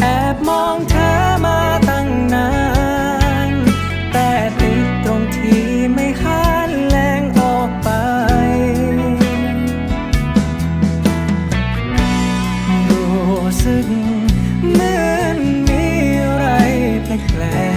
แอบมองเธอมาตั้งนาน แต่ติดตรงที่ไม่หันแรงออกไป รู้สึกเหมือนมีอะไรแปลก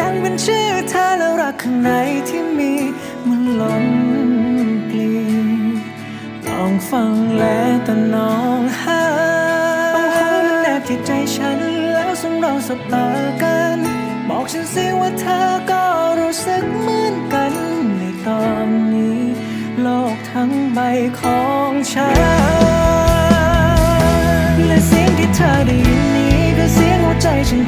ดังเป็นชื่อเธอแล้วรักข้างในที่มีมันล้นปลีต้องฟังและตะนองหาต้องขอมันแนบที่ใจฉันแล้วส่งเราสบตากัน บอกฉันสิว่าเธอก็รู้สึกเหมือนกันในตอนนี้ โลกทั้งใบของฉันและเสียงที่เธอได้ยินนี้คือเสียงหัวใจฉัน